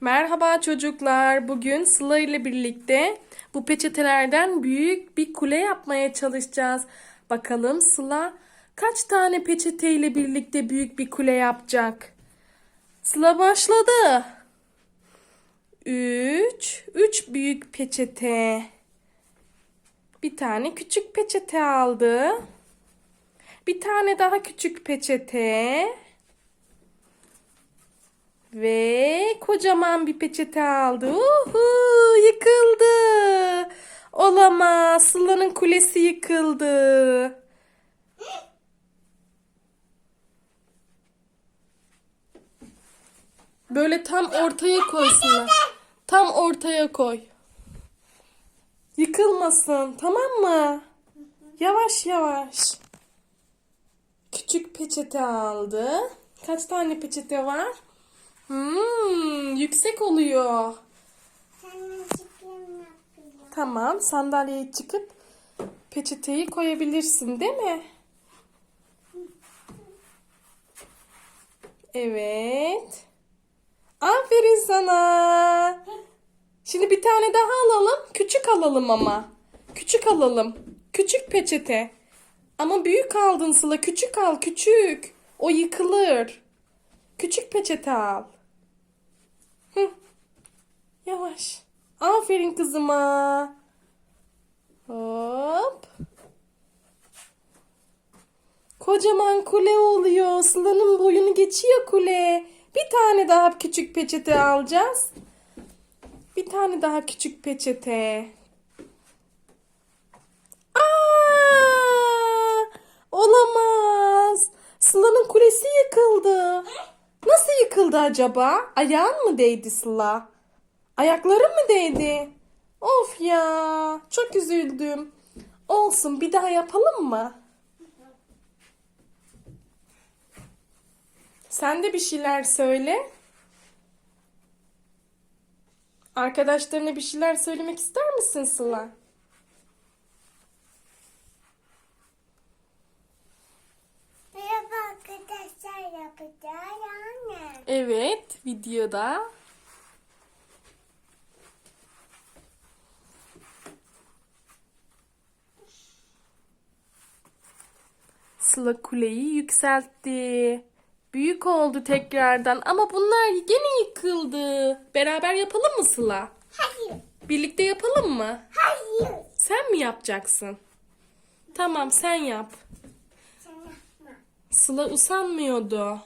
Merhaba çocuklar. Bugün Sıla ile birlikte bu peçetelerden büyük bir kule yapmaya çalışacağız. Bakalım Sıla kaç tane peçete ile birlikte büyük bir kule yapacak? Sıla başladı. Üç, üç büyük peçete. Bir tane küçük peçete aldı. Bir tane daha küçük peçete. Ve kocaman bir peçete aldı. Uhu, yıkıldı. Olamaz. Sıla'nın kulesi yıkıldı. Böyle tam ortaya koysunlar. Tam ortaya koy. Yıkılmasın. Tamam mı? Yavaş yavaş. Küçük peçete aldı. Kaç tane peçete var? Hmm, yüksek oluyor. Tamam, sandalyeye çıkıp peçeteyi koyabilirsin, değil mi? Evet. Aferin sana. Şimdi bir tane daha alalım. Küçük alalım ama. Küçük alalım. Küçük peçete. Ama büyük aldın Sıla. Küçük al, küçük. O yıkılır. Küçük peçete al. Hı. Yavaş. Aferin kızıma. Hop. Kocaman kule oluyor. Sıla'nın boyunu geçiyor kule. Bir tane daha küçük peçete alacağız. Bir tane daha küçük peçete. Aa! Olamaz. Sıla'nın kulesi yıkıldı. Nasıl yıkıldı acaba? Ayağın mı değdi Sıla? Ayakların mı değdi? Of ya, çok üzüldüm. Olsun, bir daha yapalım mı? Sen de bir şeyler söyle. Arkadaşlarına bir şeyler söylemek ister misin Sıla? Merhaba arkadaşlar yapacağız anne. Evet, videoda. Sıla kuleyi yükseltti. Büyük oldu tekrardan ama bunlar gene yıkıldı. Beraber yapalım mı Sıla? Hayır. Birlikte yapalım mı? Hayır. Sen mi yapacaksın? Tamam sen yap. Sen yapma. Sıla usanmıyordu.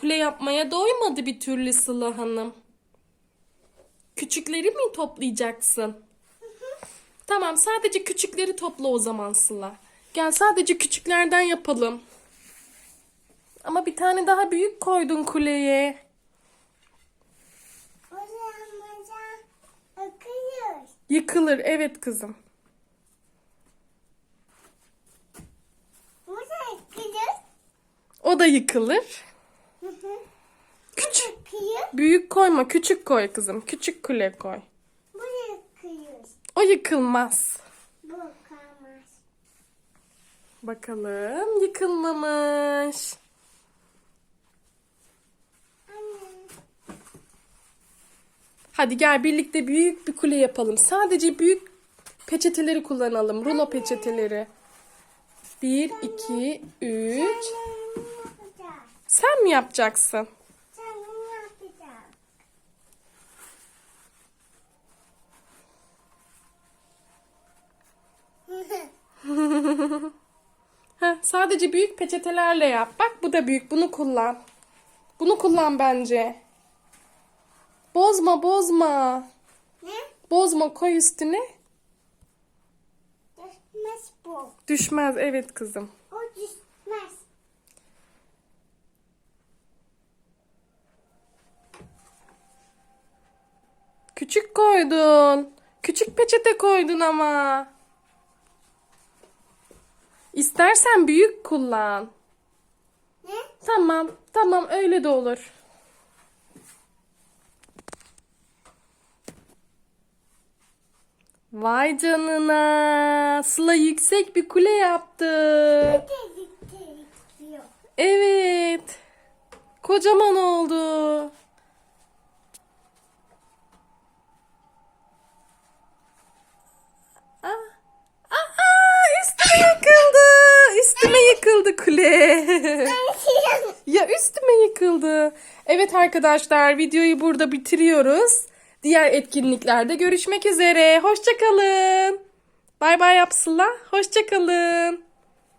Kule yapmaya doymadı bir türlü Sıla Hanım. Küçükleri mi toplayacaksın? Tamam sadece küçükleri topla o zaman Sıla. Gel sadece küçüklerden yapalım. Ama bir tane daha büyük koydun kuleye. O zaman akıyoruz. Yıkılır evet kızım. Burada akıyoruz. O da yıkılır. Hı hı. Küçük. Akıyor. Büyük koyma küçük koy kızım. Küçük kule koy. Burada akıyoruz. O yıkılmaz. Bu kalmaz. Bakalım yıkılmamış. Anne. Hadi gel birlikte büyük bir kule yapalım. Sadece büyük peçeteleri kullanalım. Rulo peçeteleri. Bir, iki, üç. Sen ne yapacağız? Sen mi yapacaksın? Sen ne yapacağız? Heh, sadece büyük peçetelerle yap. Bak bu da büyük. Bunu kullan. Bunu kullan bence. Bozma bozma. ne? Bozma koy üstüne. Düşmez bu. Düşmez evet kızım. O düşmez. Küçük koydun. Küçük peçete koydun ama. İstersen büyük kullan. Ne? Tamam, tamam öyle de olur. Vay canına. Sıla yüksek bir kule yaptı. Evet. Kocaman oldu. yıkıldı kule. ya üstüme yıkıldı. Evet arkadaşlar videoyu burada bitiriyoruz. Diğer etkinliklerde görüşmek üzere. Hoşçakalın. Bay bay Yapsıla. Hoşçakalın.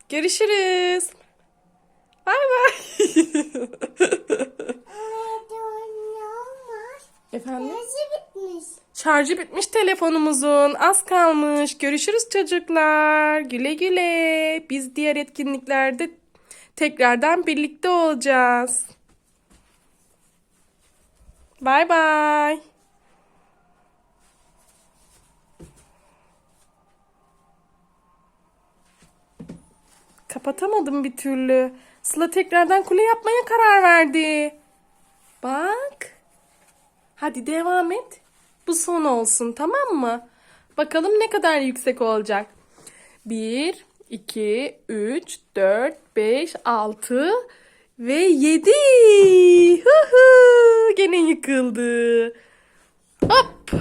Görüşürüz. Bay bay. Efendim? Enerji bitmiş. Şarjı bitmiş telefonumuzun. Az kalmış. Görüşürüz çocuklar. Güle güle. Biz diğer etkinliklerde tekrardan birlikte olacağız. Bay bay. Kapatamadım bir türlü. Sıla tekrardan kule yapmaya karar verdi. Bak. Hadi devam et. Bu son olsun tamam mı? Bakalım ne kadar yüksek olacak. 1, 2, 3, 4, 5, 6 ve 7. Hı hı. Gene yıkıldı. Hop